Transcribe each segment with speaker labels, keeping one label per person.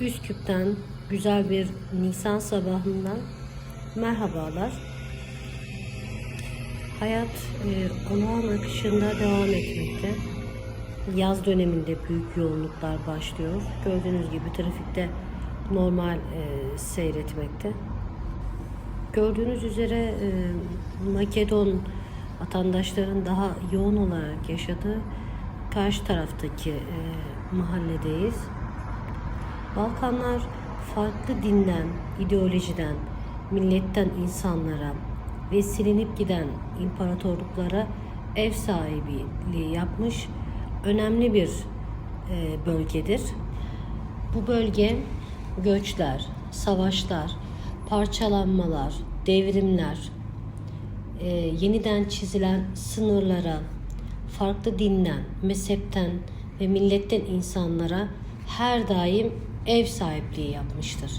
Speaker 1: Üsküp'ten güzel bir Nisan sabahından merhabalar. Hayat e, olağan akışında devam etmekte. Yaz döneminde büyük yoğunluklar başlıyor. Gördüğünüz gibi trafikte normal e, seyretmekte. Gördüğünüz üzere e, Makedon vatandaşların daha yoğun olarak yaşadığı karşı taraftaki e, mahalledeyiz. Balkanlar farklı dinden, ideolojiden, milletten insanlara ve silinip giden imparatorluklara ev sahipliği yapmış önemli bir e, bölgedir. Bu bölge göçler, savaşlar, parçalanmalar, devrimler, e, yeniden çizilen sınırlara, farklı dinden, mezhepten ve milletten insanlara her daim ev sahipliği yapmıştır.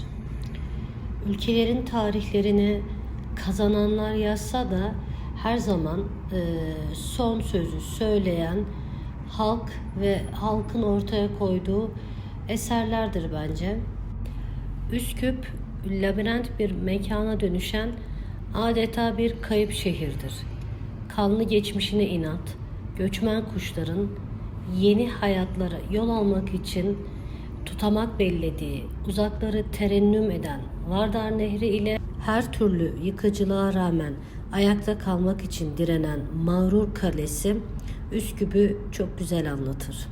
Speaker 1: Ülkelerin tarihlerini kazananlar yazsa da her zaman e, son sözü söyleyen halk ve halkın ortaya koyduğu eserlerdir bence. Üsküp labirent bir mekana dönüşen adeta bir kayıp şehirdir. Kanlı geçmişine inat, göçmen kuşların yeni hayatlara yol almak için tutamak bellediği, uzakları terennüm eden Vardar Nehri ile her türlü yıkıcılığa rağmen ayakta kalmak için direnen mağrur kalesi Üsküp'ü çok güzel anlatır.